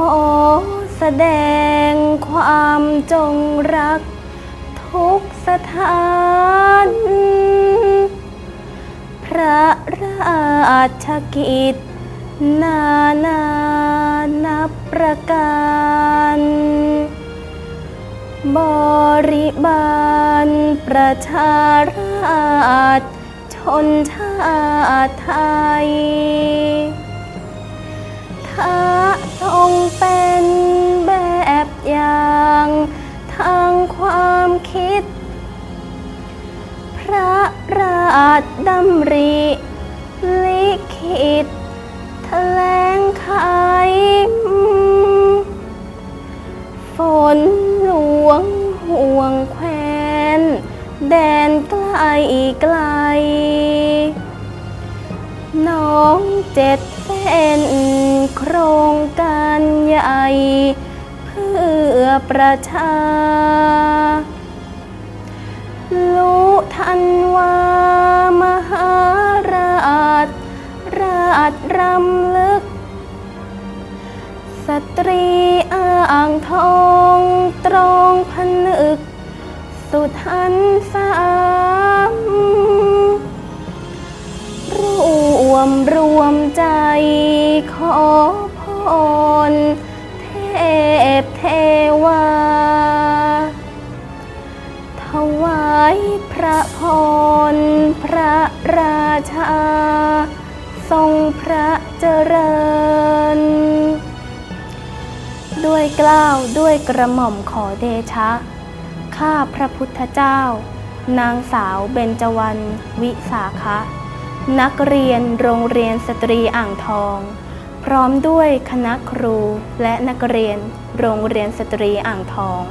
ขอแสดงความจงรัก ทุกสถาน พระราชกิจ นานานับประการ บริบาลประชาราชชนชาติไทย ถ้าทรง ระราชดำริลิขิตแถลงไขฝนหลวงห่วงแควนแดนไกลไกล น้องเจ็ดเส้นโครงการใหญ่ เพื่อประชารู้ ทันว่ามหาราช ราชรำลึก สตรีอ่างทองตรองผนึก สุดหันสามรวมรวมใจขอพร พรพระราชา ทรงพระเจริญ ด้วยกล้าวด้วยกระหม่อมขอเดชะ ข้าพระพุทธเจ้า นางสาวเบญจวรรณวิสาขะนักเรียนโรงเรียนสตรีอ่างทอง พร้อมด้วยคณะครูและนักเรียนโรงเรียนสตรีอ่างทอง